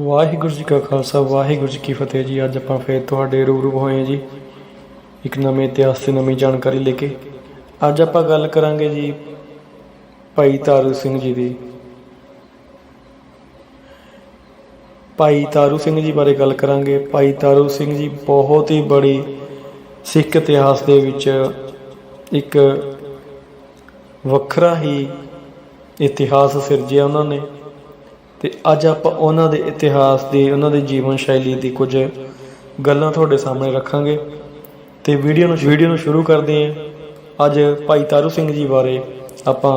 ਵਾਹਿਗੁਰੂ ਜੀ ਕਾ ਖਾਲਸਾ, ਵਾਹਿਗੁਰੂ ਜੀ ਕੀ ਫਤਿਹ ਜੀ। ਅੱਜ ਆਪਾਂ ਫੇਰ ਤੁਹਾਡੇ ਰੂਬਰੂ ਹੋਏ ਹਾਂ ਜੀ, ਇੱਕ ਨਵੇਂ ਇਤਿਹਾਸ ਤੇ ਨਵੀਂ ਜਾਣਕਾਰੀ ਲੈ ਕੇ। ਅੱਜ ਆਪਾਂ ਗੱਲ ਕਰਾਂਗੇ ਜੀ ਭਾਈ ਤਾਰੂ ਸਿੰਘ ਜੀ ਦੀ। ਭਾਈ ਤਾਰੂ ਸਿੰਘ ਜੀ ਬਾਰੇ ਗੱਲ ਕਰਾਂਗੇ। ਭਾਈ ਤਾਰੂ ਸਿੰਘ ਜੀ ਬਹੁਤ ਹੀ ਬੜੀ ਸਿੱਖ ਇਤਿਹਾਸ ਦੇ ਵਿੱਚ ਇੱਕ ਵੱਖਰਾ ਹੀ ਇਤਿਹਾਸ ਸਿਰਜਿਆ ਉਹਨਾਂ ਨੇ। ਤੇ ਅੱਜ ਆਪਾਂ ਉਹਨਾਂ ਦੇ ਇਤਿਹਾਸ ਦੀ, ਉਹਨਾਂ ਦੇ ਜੀਵਨ ਸ਼ੈਲੀ ਦੀ ਕੁਝ ਗੱਲਾਂ ਤੁਹਾਡੇ ਸਾਹਮਣੇ ਰੱਖਾਂਗੇ। ਤੇ ਵੀਡੀਓ ਨੂੰ ਵੀਡੀਓ ਨੂੰ ਸ਼ੁਰੂ ਕਰਦੇ ਹਾਂ। ਅੱਜ ਭਾਈ ਤਾਰੂ ਸਿੰਘ ਜੀ ਬਾਰੇ ਆਪਾਂ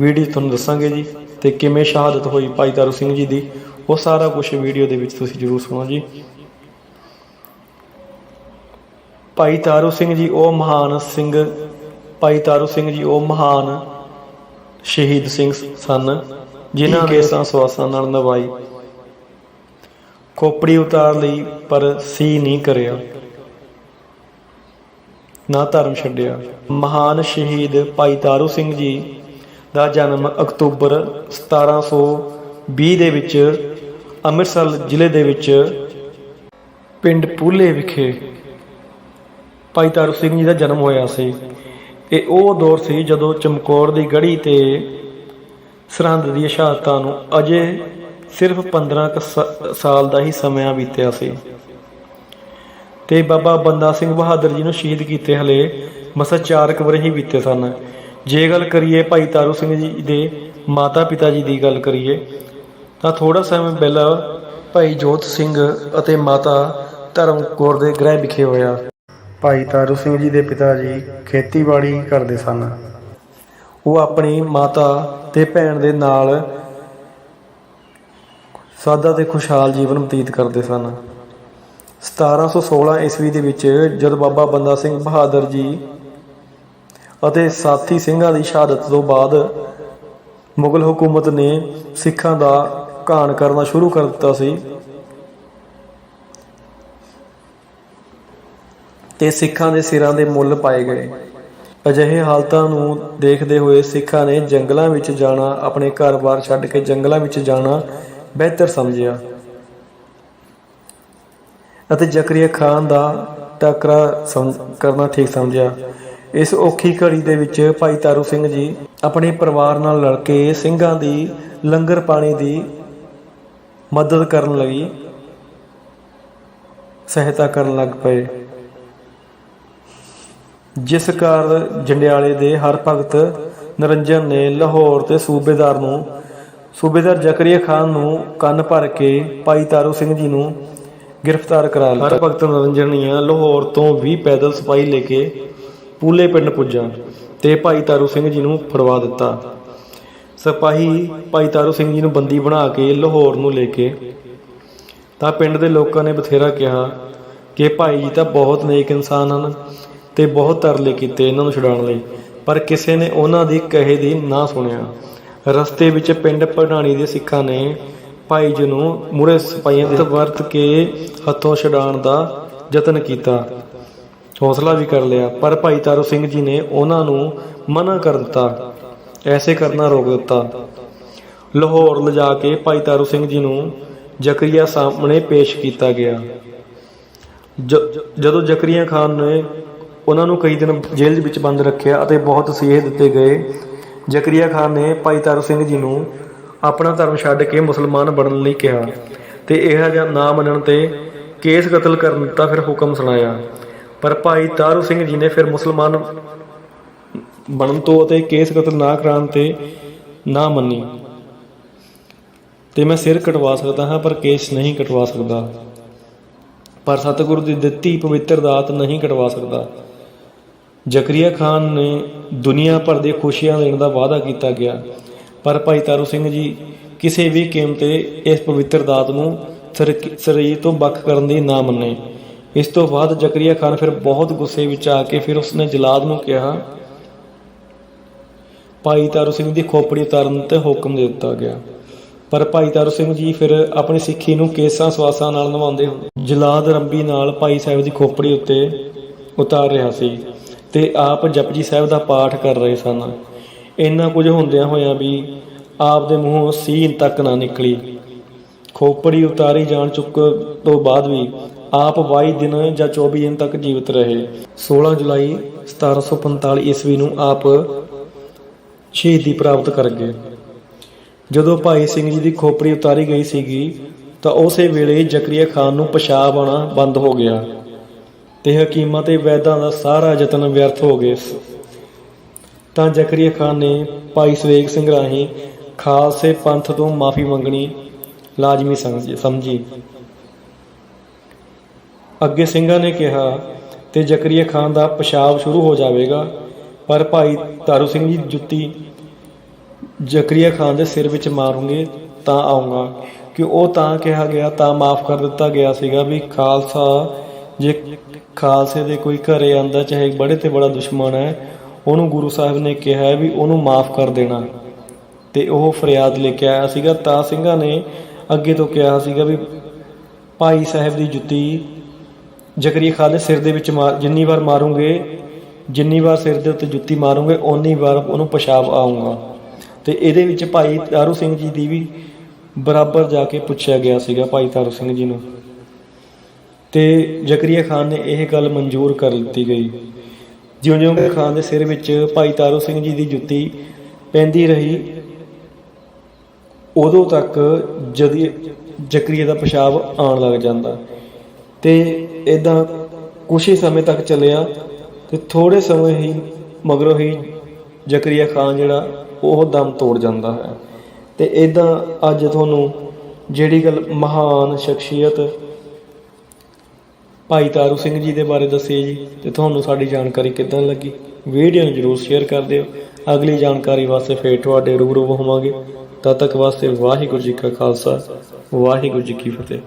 ਵੀਡੀਓ ਤੁਹਾਨੂੰ ਦੱਸਾਂਗੇ ਜੀ ਤੇ ਕਿਵੇਂ ਸ਼ਹਾਦਤ ਹੋਈ ਭਾਈ ਤਾਰੂ ਸਿੰਘ ਜੀ ਦੀ, ਉਹ ਸਾਰਾ ਕੁਝ ਵੀਡੀਓ ਦੇ ਵਿੱਚ ਤੁਸੀਂ ਜਰੂਰ ਸੁਣੋ ਜੀ। ਭਾਈ ਤਾਰੂ ਸਿੰਘ ਜੀ, ਉਹ ਮਹਾਨ ਸਿੰਘ, ਭਾਈ ਤਾਰੂ ਸਿੰਘ ਜੀ, ਉਹ ਮਹਾਨ ਸ਼ਹੀਦ ਸਿੰਘ ਸਨ। ਜਿਨ੍ਹਾਂ ਨੇ ਕੇਸਾਂ ਸਵਾਸਾਂ ਨਾਲ ਨਵਾਈ। ਖੋਪੜੀ ਉਤਾਰ ਲਈ ਪਰ ਸੀ ਨਹੀਂ ਕਰਿਆ। ਨਾ ਧਰਮ ਛੱਡਿਆ। ਮਹਾਨ ਸ਼ਹੀਦ ਭਾਈ ਤਾਰੂ ਸਿੰਘ ਜੀ ਦਾ ਜਨਮ ਅਕਤੂਬਰ 1720 ਦੇ ਵਿੱਚ ਅੰਮ੍ਰਿਤਸਰ ਜ਼ਿਲ੍ਹੇ ਦੇ ਵਿੱਚ ਪਿੰਡ ਪੂਲੇ ਵਿਖੇ ਭਾਈ ਤਾਰੂ ਸਿੰਘ ਜੀ ਦਾ ਜਨਮ ਹੋਇਆ ਸੀ। ਇਹ ਉਹ ਦੌਰ ਸੀ ਜਦੋਂ ਚਮਕੌਰ ਦੀ ਗੜੀ ਤੇ ਸਰਹੰਦ ਦੀਆਂ ਸ਼ਹਾਦਤਾਂ ਨੂੰ ਅਜੇ ਸਿਰਫ 15 ਕ ਸਾਲ ਦਾ ਹੀ ਸਮਾਂ ਬੀਤਿਆ ਸੀ। ਤੇ ਬਾਬਾ ਬੰਦਾ ਸਿੰਘ ਬਹਾਦਰ ਜੀ ਨੂੰ ਸ਼ਹੀਦ ਕੀਤੇ ਹਲੇ ਮਸਾ 4 ਕੁ ਹੀ ਬੀਤੇ ਸਨ। ਜੇ ਗੱਲ ਕਰੀਏ ਭਾਈ ਤਾਰੂ ਸਿੰਘ ਜੀ ਦੇ ਮਾਤਾ ਪਿਤਾ ਜੀ ਦੀ ਗੱਲ ਕਰੀਏ, ਤਾਂ ਥੋੜਾ ਸਮਾਂ ਪਹਿਲਾਂ ਭਾਈ ਜੋਤ ਸਿੰਘ ਅਤੇ ਮਾਤਾ ਧਰਮ ਕੌਰ ਦੇ ਗ੍ਰਹਿ ਵਿਖੇ ਹੋਇਆ। ਭਾਈ ਤਾਰੂ ਸਿੰਘ ਜੀ ਦੇ ਪਿਤਾ ਜੀ ਖੇਤੀਬਾੜੀ ਕਰਦੇ ਸਨ। ਉਹ ਆਪਣੀ ਮਾਤਾ ਤੇ ਭੈਣ ਦੇ ਨਾਲ ਸਾਦਾ ਤੇ ਖੁਸ਼ਹਾਲ ਜੀਵਨ ਬਤੀਤ ਕਰਦੇ ਸਨ। 1716 ਈਸਵੀ ਦੇ ਵਿੱਚ ਜਦ ਬਾਬਾ ਬੰਦਾ ਸਿੰਘ ਬਹਾਦਰ ਜੀ ਅਤੇ ਸਾਥੀ ਸਿੰਘਾਂ ਦੀ ਸ਼ਹਾਦਤ ਤੋਂ ਬਾਅਦ ਮੁਗਲ ਹਕੂਮਤ ਨੇ ਸਿੱਖਾਂ ਦਾ ਘਾਣ ਕਰਨਾ ਸ਼ੁਰੂ ਕਰ ਦਿੱਤਾ ਸੀ ਤੇ ਸਿੱਖਾਂ ਦੇ ਸਿਰਾਂ ਦੇ ਮੁੱਲ ਪਾਏ ਗਏ। ਅਜਿਹੇ ਹਾਲਤਾਂ ਨੂੰ ਦੇਖਦੇ ਹੋਏ ਸਿੱਖਾਂ ਨੇ ਜੰਗਲਾਂ ਵਿੱਚ ਜਾਣਾ, ਆਪਣੇ ਘਰ-ਬਾਰ ਛੱਡ ਕੇ ਜੰਗਲਾਂ ਵਿੱਚ ਜਾਣਾ ਬਿਹਤਰ ਸਮਝਿਆ। ਅਤੇ ਜ਼ਕਰੀਆ ਖਾਨ ਦਾ ਟੱਕਰਾ ਸਮ- ਕਰਨਾ ਠੀਕ ਸਮਝਿਆ। ਇਸ ਔਖੀ ਘੜੀ ਦੇ ਵਿੱਚ ਭਾਈ ਤਾਰੂ ਸਿੰਘ ਜੀ ਆਪਣੇ ਪਰਿਵਾਰ ਨਾਲ ਲੜ ਕੇ ਸਿੰਘਾਂ ਦੀ ਲੰਗਰ ਪਾਣੀ ਦੀ ਮਦਦ ਕਰਨ ਲਈ ਸਹਾਇਤਾ ਕਰਨ ਲੱਗ ਪਏ। ਜਿਸ ਕਾਰਨ ਜੰਡਿਆਲੇ ਦੇ ਹਰ ਭਗਤ ਨਰਿੰਜਨ ਨੇ ਲਾਹੌਰ ਤੇ ਸੂਬੇਦਾਰ ਨੂੰ, ਸੂਬੇਦਾਰ ਜ਼ਕਰੀਆ ਖਾਨ ਨੂੰ ਕੰਨ ਭਰ ਕੇ ਭਾਈ ਤਾਰੂ ਸਿੰਘ ਜੀ ਨੂੰ ਗ੍ਰਿਫਤਾਰ ਕਰਾ ਲਿਆ। ਹਰ ਭਗਤ ਨਰਿੰਜਨੀਆ ਲਾਹੌਰ ਤੋਂ 20 ਪੈਦਲ ਸਿਪਾਹੀ ਲੈ ਕੇ ਪੂਲੇ ਪਿੰਡ ਪੁੱਜਾ ਤੇ ਭਾਈ ਤਾਰੂ ਸਿੰਘ ਜੀ ਨੂੰ ਫੜਵਾ ਦਿੱਤਾ। ਸਿਪਾਹੀ ਭਾਈ ਤਾਰੂ ਸਿੰਘ ਜੀ ਨੂੰ ਬੰਦੀ ਬਣਾ ਕੇ ਲਾਹੌਰ ਨੂੰ ਲੈ ਕੇ ਤਾਂ ਪਿੰਡ ਦੇ ਲੋਕਾਂ ਨੇ ਬਥੇਰਾ ਕਿਹਾ ਕਿ ਭਾਈ ਜੀ ਤਾਂ ਬਹੁਤ ਨੇਕ ਇਨਸਾਨ ਹਨ। ਤੇ ਬਹੁਤ ਤਰਲੇ ਕੀਤੇ ਇਹਨਾਂ ਨੂੰ ਛਡਾਉਣ ਲਈ, ਪਰ ਕਿਸੇ ਨੇ ਉਹਨਾਂ ਦੀ ਕਹੇ ਦੀ ਨਾ ਸੁਣਿਆ। ਰਸਤੇ ਵਿੱਚ ਪਿੰਡ ਪੜਾਣੀ ਦੇ ਸਿੱਖਾਂ ਨੇ ਭਾਈ ਜੀ ਨੂੰ ਮੁਰੇ ਸਿਪਾਹੀਆਂ ਦੇ ਵਰਤ ਕੇ ਹੱਥੋਂ ਛਡਾਉਣ ਦਾ ਯਤਨ ਕੀਤਾ। ਹੌਸਲਾ ਵੀ ਕਰ ਲਿਆ, ਪਰ ਭਾਈ ਤਾਰੂ ਸਿੰਘ ਜੀ ਨੇ ਉਹਨਾਂ ਨੂੰ ਮਨਾ ਕਰ ਦਿੱਤਾ, ਐਸੇ ਕਰਨਾ ਰੋਕ ਦਿੱਤਾ। ਲਾਹੌਰ ਲਿਜਾ ਕੇ ਭਾਈ ਤਾਰੂ ਸਿੰਘ ਜੀ ਨੂੰ ਜ਼ਕਰੀਆ ਸਾਹਮਣੇ ਪੇਸ਼ ਕੀਤਾ ਗਿਆ। ਜਦੋਂ ਜ਼ਕਰੀਆ ਖਾਨ ਨੇ ਉਹਨਾਂ ਨੂੰ ਕਈ ਦਿਨ ਜੇਲ੍ਹ ਵਿੱਚ ਬੰਦ ਰੱਖਿਆ ਅਤੇ ਬਹੁਤ ਸੇਹ ਦਿੱਤੇ ਗਏ। ਜ਼ਕਰੀਆ ਖਾਨ ਨੇ ਭਾਈ ਤਾਰੂ ਸਿੰਘ ਜੀ ਨੂੰ ਆਪਣਾ ਧਰਮ ਛੱਡ ਕੇ ਮੁਸਲਮਾਨ ਬਣਨ ਲਈ ਕਿਹਾ ਤੇ ਇਹ ਜਿਹਾ ਨਾ ਮੰਨਣ ਤੇ ਕੇਸ ਕਤਲ ਕਰਨ ਦਾ ਫਿਰ ਹੁਕਮ ਸੁਣਾਇਆ। ਪਰ ਭਾਈ ਤਾਰੂ ਸਿੰਘ ਜੀ ਨੇ ਫਿਰ ਮੁਸਲਮਾਨ ਬਣਨ ਤੋਂ ਅਤੇ ਕੇਸ ਕਤਲ ਨਾ ਕਰਾਉਣ ਤੇ ਨਾ ਮੰਨੀ। ਤੇ ਮੈਂ ਸਿਰ ਕਟਵਾ ਸਕਦਾ ਹਾਂ, ਪਰ ਕੇਸ ਨਹੀਂ ਕਟਵਾ ਸਕਦਾ। ਪਰ ਸਤਿਗੁਰੂ ਦੀ ਦਿੱਤੀ ਪਵਿੱਤਰ ਦਾਤ ਨਹੀਂ ਕਟਵਾ ਸਕਦਾ। ਜ਼ਕਰੀਆ ਖਾਨ ਨੇ ਦੁਨੀਆ ਭਰ ਦੇ ਖੁਸ਼ੀਆਂ ਦੇਣ ਦਾ ਵਾਅਦਾ ਕੀਤਾ ਗਿਆ। ਪਰ ਭਾਈ ਤਾਰੂ ਸਿੰਘ ਜੀ ਕਿਸੇ ਵੀ ਕੀਮਤ ਤੇ ਇਸ ਪਵਿੱਤਰ ਦਾਤ ਨੂੰ ਸਰ- ਸਰੀਰ ਤੋਂ ਵੱਖ ਕਰਨ ਦੀ ਨਾ ਮੰਨੇ। ਇਸ ਤੋਂ ਬਾਅਦ ਜ਼ਕਰੀਆ ਖਾਨ ਫਿਰ ਬਹੁਤ ਗੁੱਸੇ ਵਿੱਚ ਆ ਕੇ ਫਿਰ ਉਸਨੇ ਜਲਾਦ ਨੂੰ ਕਿਹਾ, ਭਾਈ ਤਾਰੂ ਸਿੰਘ ਦੀ ਖੋਪੜੀ ਉਤਾਰਨ ਤੇ ਹੁਕਮ ਦੇ ਦਿੱਤਾ ਗਿਆ। ਪਰ ਭਾਈ ਤਾਰੂ ਸਿੰਘ ਜੀ ਫਿਰ ਆਪਣੀ ਸਿੱਖੀ ਨੂੰ ਕੇਸਾਂ ਸਵਾਸਾਂ ਨਾਲ ਨਿਭਾਉਂਦੇ ਜਲਾਦ ਰੰਬੀ ਨਾਲ ਭਾਈ ਸਾਹਿਬ ਦੀ ਖੋਪੜੀ ਉੱਤੇ ਉਤਾਰ ਰਿਹਾ ਸੀ। ਤੇ ਆਪ ਜਪਜੀ ਸਾਹਿਬ ਦਾ ਪਾਠ ਕਰ ਰਹੇ ਸਨ। ਇੰਨਾ ਕੁਝ ਹੁੰਦਿਆਂ ਹੋਇਆਂ ਵੀ ਆਪ ਦੇ ਮੂੰਹੋਂ ਸੀਨ ਤੱਕ ਨਾ ਨਿਕਲੀ। ਖੋਪੜੀ ਉਤਾਰੀ ਜਾਣ ਚੁੱਕ ਤੋਂ ਬਾਅਦ ਵੀ ਆਪ 22 ਦਿਨ ਜਾਂ 24 ਦਿਨ ਤੱਕ ਜੀਵਤ ਰਹੇ। 16 ਜੁਲਾਈ 1745 ਈਸਵੀ ਨੂੰ ਆਪ ਸ਼ਹੀਦੀ ਪ੍ਰਾਪਤ ਕਰ ਗਏ। ਜਦੋਂ ਭਾਈ ਸਿੰਘ ਜੀ ਦੀ ਖੋਪੜੀ ਉਤਾਰੀ ਗਈ ਸੀਗੀ ਤਾਂ ਉਸੇ ਵੇਲੇ ਜ਼ਕਰੀਆ ਖਾਨ ਨੂੰ ਪਿਸ਼ਾਬ ਆਉਣਾ ਬੰਦ ਹੋ ਗਿਆ। ਤੇ ਹਕੀਮਾਂ ਤੇ ਵੈਦਾਂ ਦਾ ਸਾਰਾ ਯਤਨ ਵਿਅਰਥ ਹੋ ਗਏ ਤਾਂ ਜ਼ਕਰੀਆ ਖਾਨ ਨੇ ਭਾਈ ਸਵੇਗ ਸਿੰਘ ਰਾਹੀਂ ਖਾਲਸੇ ਪੰਥ ਤੋਂ ਮਾਫੀ ਮੰਗਣੀ ਲਾਜ਼ਮੀ ਸਮਝੀ ਅੱਗੇ ਸਿੰਘਾਂ ਨੇ ਕਿਹਾ ਤੇ ਜ਼ਕਰੀਆ ਖਾਨ ਦਾ ਪਿਸ਼ਾਬ ਸ਼ੁਰੂ ਹੋ ਜਾਵੇਗਾ, ਪਰ ਭਾਈ ਤਾਰੂ ਸਿੰਘ ਜੀ ਜੁੱਤੀ ਜ਼ਕਰੀਆ ਖਾਨ ਦੇ ਸਿਰ ਵਿੱਚ ਮਾਰੂਗੇ ਤਾਂ ਆਉਂਗਾ। ਕਿ ਉਹ ਤਾਂ ਕਿਹਾ ਗਿਆ, ਤਾਂ ਮਾਫ ਕਰ ਦਿੱਤਾ ਗਿਆ ਸੀਗਾ ਵੀ ਖਾਲਸਾ ਜੇ ਖਾਲਸੇ ਦੇ ਕੋਈ ਘਰੇ ਆਂਦਾ, ਚਾਹੇ ਬੜੇ ਤੇ ਬੜਾ ਦੁਸ਼ਮਣ ਹੈ, ਉਹਨੂੰ ਗੁਰੂ ਸਾਹਿਬ ਨੇ ਕਿਹਾ ਵੀ ਉਹਨੂੰ ਮਾਫ ਕਰ ਦੇਣਾ। ਤੇ ਉਹ ਫਰਿਆਦ ਲੈ ਕੇ ਆਇਆ ਸੀਗਾ। ਤਾਂ ਸਿੰਘਾਂ ਨੇ ਅੱਗੇ ਤੋਂ ਕਿਹਾ ਸੀਗਾ ਵੀ ਭਾਈ ਸਾਹਿਬ ਦੀ ਜੁੱਤੀ ਜ਼ਕਰੀਆ ਖਾਨ ਦੇ ਸਿਰ ਦੇ ਵਿੱਚ ਮਾਰ ਜਿੰਨੀ ਵਾਰ ਮਾਰੂਗੇ, ਜਿੰਨੀ ਵਾਰ ਸਿਰ ਦੇ ਉੱਤੇ ਜੁੱਤੀ ਮਾਰੂਗੇ, ਓਨੀ ਵਾਰ ਉਹਨੂੰ ਪਿਸ਼ਾਬ ਆਊਗਾ। ਤੇ ਇਹਦੇ ਵਿੱਚ ਭਾਈ ਤਾਰੂ ਸਿੰਘ ਜੀ ਦੀ ਵੀ ਬਰਾਬਰ ਜਾ ਕੇ ਪੁੱਛਿਆ ਗਿਆ ਸੀਗਾ, ਭਾਈ ਤਾਰੂ ਸਿੰਘ ਜੀ ਨੂੰ। ਤੇ ਜ਼ਕਰੀਆ ਖਾਨ ਨੇ ਇਹ ਗੱਲ ਮਨਜ਼ੂਰ ਕਰ ਦਿੱਤੀ ਗਈ। ਜਿਉਂ-ਜਿਉਂ ਖਾਨ ਦੇ ਸਿਰ ਵਿੱਚ ਭਾਈ ਤਾਰੂ ਸਿੰਘ ਜੀ ਦੀ ਜੁੱਤੀ ਪੈਂਦੀ ਰਹੀ, ਉਦੋਂ ਤੱਕ ਜਦੀ, ਜ਼ਕਰੀਆ ਦਾ ਪਿਸ਼ਾਬ ਆਉਣ ਲੱਗ ਜਾਂਦਾ। ਤੇ ਇਦਾਂ ਕੁਛ ਹੀ ਸਮੇਂ ਤੱਕ ਚੱਲਿਆ ਤੇ ਥੋੜੇ ਸਮੇਂ ਹੀ ਮਗਰੋਂ ਹੀ ਜ਼ਕਰੀਆ ਖਾਨ ਜਿਹੜਾ, ਉਹ ਦਮ ਤੋੜ ਜਾਂਦਾ ਹੈ। ਤੇ ਇਦਾਂ ਅੱਜ ਤੁਹਾਨੂੰ ਜਿਹੜੀ ਗੱਲ ਮਹਾਨ ਸ਼ਖਸੀਅਤ ਭਾਈ ਤਾਰੂ ਸਿੰਘ ਜੀ ਦੇ ਬਾਰੇ ਦੱਸੀ ਜੀ ਤੇ ਤੁਹਾਨੂੰ ਸਾਡੀ ਜਾਣਕਾਰੀ ਕਿੱਦਾਂ ਲੱਗੀ? ਵੀਡੀਓ ਨੂੰ ਜਰੂਰ ਸ਼ੇਅਰ ਕਰ ਦਿਓ। ਅਗਲੀ ਜਾਣਕਾਰੀ ਵਾਸਤੇ ਫੇਰ ਤੁਹਾਡੇ ਰੂਬਰੂ ਹੋਵਾਂਗੇ। ਤਦ ਤੱਕ ਵਾਸਤੇ ਵਾਹਿਗੁਰੂ ਜੀ ਕਾ ਖਾਲਸਾ, ਵਾਹਿਗੁਰੂ ਜੀ ਕੀ ਫਤਿਹ।